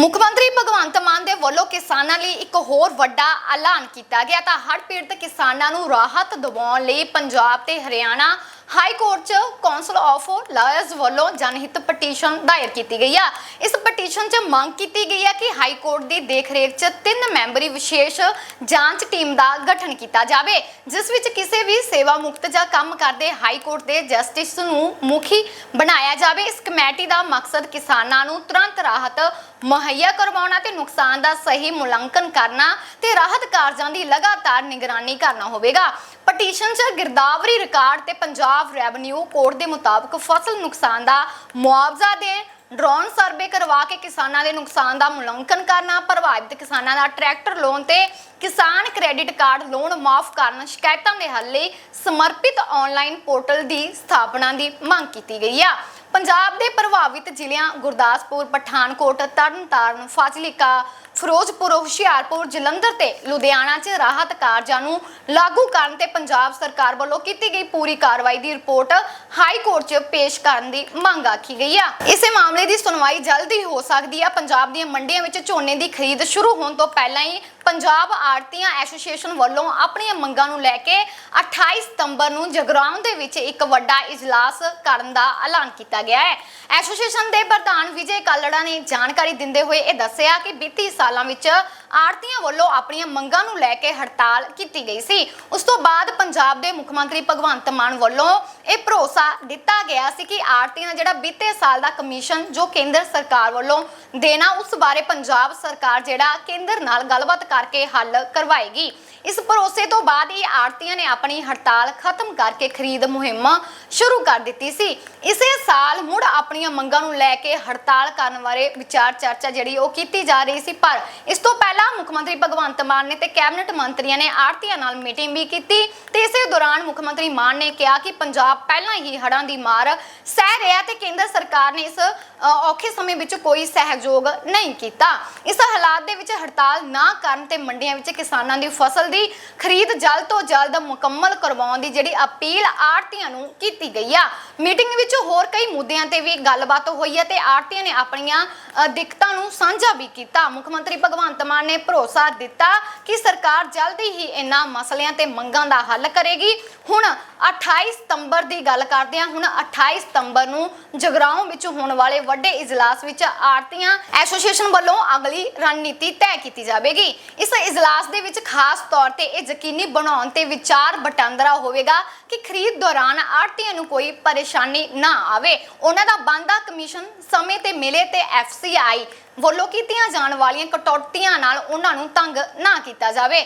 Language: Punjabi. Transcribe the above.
ਮੁੱਖ ਮੰਤਰੀ ਭਗਵੰਤ ਮਾਨ ਦੇ ਵੱਲੋਂ ਕਿਸਾਨਾਂ ਲਈ ਇੱਕ ਹੋਰ ਵੱਡਾ ਐਲਾਨ ਕੀਤਾ ਗਿਆ ਤਾਂ ਹੜ੍ਹ ਪੀੜਤ ਕਿਸਾਨਾਂ ਨੂੰ ਰਾਹਤ ਦਿਵਾਉਣ ਲਈ ਪੰਜਾਬ ਤੇ ਹਰਿਆਣਾ ਹਾਈ ਕੋਰਟ 'ਚ ਕਾਉਂਸਲ ਆਫ ਲਾਇਰਸ ਵੱਲੋਂ ਜਨਹਿਤ ਪਟੀਸ਼ਨ ਦਾਇਰ ਕੀਤੀ ਗਈ ਆ। ਇਸ ਪਟੀਸ਼ਨ 'ਚ ਮੰਗ ਕੀਤੀ ਗਈ ਹੈ ਕਿ ਹਾਈ ਕੋਰਟ ਦੀ ਦੇਖਰੇਖ 'ਚ ਤਿੰਨ ਮੈਂਬਰੀ ਵਿਸ਼ੇਸ਼ ਜਾਂਚ ਟੀਮ ਦਾ ਗਠਨ ਕੀਤਾ ਜਾਵੇ, ਜਿਸ ਵਿੱਚ ਕਿਸੇ ਵੀ ਸੇਵਾ ਮੁਕਤ ਜਾਂ ਕੰਮ ਕਰਦੇ ਹਾਈ ਕੋਰਟ ਦੇ ਜਸਟਿਸ ਨੂੰ ਮੁਖੀ ਬਣਾਇਆ ਜਾਵੇ। ਇਸ ਕਮੇਟੀ ਦਾ ਮਕਸਦ ਕਿਸਾਨਾਂ ਨੂੰ ਤੁਰੰਤ ਰਾਹਤ ਮੁਹੱਈਆ ਕਰਵਾਉਣਾ ਤੇ ਨੁਕਸਾਨ ਦਾ ਸਹੀ ਮੁਲਾਂਕਣ ਕਰਨਾ ਤੇ ਰਾਹਤ ਕਾਰਜਾਂ ਦੀ ਲਗਾਤਾਰ ਨਿਗਰਾਨੀ ਕਰਨਾ ਹੋਵੇਗਾ। ਪਟੀਸ਼ਨ 'ਚ ਗਿਰਦਾਵਰੀ ਰਿਕਾਰਡ ਤੇ ਪੰਜਾਬ ਰੈਵਨਿਊ ਕੋਡ ਦੇ ਮੁਤਾਬਕ ਫਸਲ ਨੁਕਸਾਨ ਦਾ ਮੁਆਵਜ਼ਾ ਦੇਣ ਡਰੋਨ ਸਰਵੇ ਕਰਵਾ ਕੇ ਕਿਸਾਨਾਂ ਦੇ ਨੁਕਸਾਨ ਦਾ ਮੁਲਾਂਕਣ ਕਰਨਾ, ਪ੍ਰਭਾਵਿਤ ਕਿਸਾਨਾਂ ਦਾ ਟਰੈਕਟਰ ਲੋਨ ਤੇ ਕਿਸਾਨ ਕ੍ਰੈਡਿਟ ਕਾਰਡ ਲੋਨ ਮਾਫ ਕਰਨ ਸ਼ਿਕਾਇਤਾਂ ਦੇ ਹੱਲ ਲਈ ਸਮਰਪਿਤ ਆਨਲਾਈਨ ਪੋਰਟਲ ਦੀ ਸਥਾਪਨਾ ਦੀ ਮੰਗ ਕੀਤੀ ਗਈ ਆ। ਪੰਜਾਬ ਦੇ ਪ੍ਰਭਾਵਿਤ ਜ਼ਿਲ੍ਹਿਆਂ ਗੁਰਦਾਸਪੁਰ, ਪਠਾਨਕੋਟ, ਤਰਨਤਾਰਨ, ਫਾਜ਼ਿਲਕਾ ਫਿਰੋਜ਼ਪੁਰ, ਹੁਸ਼ਿਆਰਪੁਰ, ਜਲੰਧਰ ਤੇ ਲੁਧਿਆਣਾ 'ਚ ਰਾਹਤ ਕਾਰਜਾਂ ਨੂੰ ਲਾਗੂ ਕਰਨ ਤੇ ਪੰਜਾਬ ਸਰਕਾਰ ਵੱਲੋਂ ਕੀਤੀ ਗਈ ਪੂਰੀ ਕਾਰਵਾਈ ਦੀ ਰਿਪੋਰਟ ਹਾਈ ਕੋਰਟ 'ਚ ਪੇਸ਼ ਕਰਨ ਦੀ ਮੰਗ ਆਖੀ ਗਈ ਆ। ਇਸੇ ਮਾਮਲੇ ਦੀ ਸੁਣਵਾਈ ਜਲਦੀ ਹੋ ਸਕਦੀ ਆ। ਪੰਜਾਬ ਦੀਆਂ ਮੰਡੀਆਂ ਵਿੱਚ ਝੋਨੇ ਦੀ ਖਰੀਦ ਸ਼ੁਰੂ ਹੋਣ ਤੋਂ ਪਹਿਲਾਂ ਹੀ ਪੰਜਾਬ ਆੜਤੀਆਂ ਐਸੋਸੀਏਸ਼ਨ ਵੱਲੋਂ ਆਪਣੀਆਂ ਮੰਗਾਂ ਨੂੰ ਲੈ ਕੇ 28 ਸਤੰਬਰ ਨੂੰ ਜਗਰਾਉਂ ਦੇ ਵਿੱਚ ਇੱਕ ਵੱਡਾ ਇਜਲਾਸ ਕਰਨ ਦਾ ਐਲਾਨ ਕੀਤਾ ਗਿਆ ਹੈ। ਐਸੋਸੀਏਸ਼ਨ ਦੇ ਪ੍ਰਧਾਨ ਵਿਜੇ ਕਾਲੜਾ ਨੇ ਜਾਣਕਾਰੀ ਦਿੰਦੇ ਹੋਏ ਇਹ ਦੱਸਿਆ ਕਿ ਬੀਤੀ ਸਾਲਾਂ ਵਿੱਚ ਆੜਤੀਆਂ ਵੱਲੋਂ ਆਪਣੀਆਂ ਮੰਗਾਂ ਨੂੰ ਲੈ ਕੇ ਹੜਤਾਲ ਕੀਤੀ ਗਈ ਸੀ। ਉਸ ਤੋਂ ਬਾਅਦ ਪੰਜਾਬ ਦੇ ਮੁੱਖ ਮੰਤਰੀ ਭਗਵੰਤ ਮਾਨ ਵੱਲੋਂ ਇਹ ਭਰੋਸਾ ਦਿੱਤਾ ਗਿਆ ਸੀ ਕਿ ਆੜਤੀਆਂ ਦਾ ਜਿਹੜਾ ਬੀਤੇ ਸਾਲ ਦਾ ਕਮਿਸ਼ਨ ਜੋ ਕੇਂਦਰ ਸਰਕਾਰ ਵੱਲੋਂ ਦੇਣਾ, ਉਸ ਬਾਰੇ ਪੰਜਾਬ ਸਰਕਾਰ ਜਿਹੜਾ ਕੇਂਦਰ ਨਾਲ ਗੱਲਬਾਤ ਕਰਕੇ ਹੱਲ ਕਰਵਾਏਗੀ। ਇਸ ਭਰੋਸੇ ਤੋਂ ਬਾਅਦ ਹੀ ਆੜਤੀਆਂ ਨੇ ਆਪਣੀ ਹੜਤਾਲ ਖਤਮ ਕਰਕੇ ਖਰੀਦ ਮੁਹਿੰਮ ਸ਼ੁਰੂ ਕਰ ਦਿੱਤੀ ਸੀ। ਇਸੇ ਸਾਲ ਮੁੜ ਆਪਣੀਆਂ ਮੰਗਾਂ ਨੂੰ ਲੈ ਕੇ ਹੜਤਾਲ ਕਰਨ ਬਾਰੇ ਵਿਚਾਰ ਚਰਚਾ ਜਿਹੜੀ ਉਹ ਕੀਤੀ ਜਾ ਰਹੀ ਸੀ, ਪਰ ਇਸ ਤੋਂ ਪਹਿਲਾਂ ਮੁੱਖ ਮੰਤਰੀ ਭਗਵੰਤ ਮਾਨ ਨੇ ਤੇ ਕੈਬਨਿਟ ਮੰਤਰੀਆਂ ਨੇ ਆੜਤੀਆਂ ਨਾਲ ਮੀਟਿੰਗ ਵੀ ਕੀਤੀ ਤੇ ਇਸੇ ਦੌਰਾਨ ਮੁੱਖ ਮੰਤਰੀ ਮਾਨ ਨੇ ਕਿਹਾ ਕਿ ਪੰਜਾਬ ਪਹਿਲਾਂ ਹੀ ਹੜ੍ਹਾਂ ਦੀ ਮਾਰ ਸਹਿ ਰਿਹਾ ਤੇ ਕੇਂਦਰ ਸਰਕਾਰ ਨੇ ਇਸ ਔਖੇ ਸਮੇਂ ਵਿੱਚ ਕੋਈ ਸਹਿਯੋਗ ਨਹੀਂ ਕੀਤਾ। ਇਸ ਹਾਲਾਤ ਦੇ ਵਿੱਚ ਹੜਤਾਲ ਨਾ ਕਰਨ ਤੇ ਮੰਡੀਆਂ ਵਿੱਚ ਕਿਸਾਨਾਂ ਦੀ ਫਸਲ ਦੀ ਖਰੀਦ ਜਲਦ ਤੋਂ ਜਲਦ ਮੁਕੰਮਲ ਕਰਵਾਉਣ ਦੀ ਜਿਹੜੀ ਅਪੀਲ ਆੜਤੀਆਂ ਨੂੰ ਕੀਤੀ ਗਈ ਆ। ਮੀਟਿੰਗ ਵਿੱਚ ਹੋਰ ਕਈ ਮੁੱਦਿਆਂ ਤੇ ਵੀ ਗੱਲਬਾਤ ਹੋਈ ਹੈ ਤੇ ਆੜਤੀਆਂ ਨੇ ਆਪਣੀਆਂ ਦਿੱਕਤਾਂ ਨੂੰ ਸਾਂਝਾ ਵੀ ਕੀਤਾ। ਮੁੱਖ ਮੰਤਰੀ ਭਗਵੰਤ ਮਾਨ ਨੇ ਭਰੋਸਾ ਦਿੱਤਾ ਕਿ ਸਰਕਾਰ ਜਲਦੀ ਹੀ ਇਹਨਾਂ ਮਸਲਿਆਂ ਤੇ ਮੰਗਾਂ ਦਾ ਹੱਲ ਕਰੇਗੀ। ਹੁਣ 28 ਸਤੰਬਰ ਦੀ ਗੱਲ ਕਰਦੇ ਹਾਂ। ਹੁਣ 28 ਸਤੰਬਰ ਨੂੰ ਜਗਰਾਉਂ ਵਿੱਚ ਹੋਣ ਵਾਲੇ ਵੱਡੇ ਇਜਲਾਸ ਵਿੱਚ ਆੜਤੀਆਂ ਐਸੋਸੀਏਸ਼ਨ ਵੱਲੋਂ ਅਗਲੀ ਰਣਨੀਤੀ ਤੈਅ ਕੀਤੀ ਜਾਵੇਗੀ। ਇਸ ਇਜਲਾਸ ਦੇ ਵਿੱਚ ਖਾਸ ਤੌਰ ਤੇ ਇਹ ਯਕੀਨੀ ਬਣਾਉਣ ਤੇ ਵਿਚਾਰ ਵਟਾਂਦਰਾ ਹੋਵੇਗਾ ਕਿ ਖਰੀਦ ਦੌਰਾਨ ਆੜਤੀਆਂ ਨੂੰ ਕੋਈ ਪਰੇਸ਼ਾਨੀ ਨਾ ਆਵੇ। ਉਹਨਾਂ ਦਾ ਬੰਦਾ ਕਮਿਸ਼ਨ ਸਮੇਂ ਤੇ ਮਿਲੇ ਤੇ ਐਫਸੀਆਈ ਵੱਲੋਂ ਕੀਤੀਆਂ ਜਾਣ ਵਾਲੀਆਂ ਕਟੌਤੀਆਂ ਨਾਲ ਉਹਨਾਂ ਨੂੰ ਤੰਗ ਨਾ ਕੀਤਾ ਜਾਵੇ।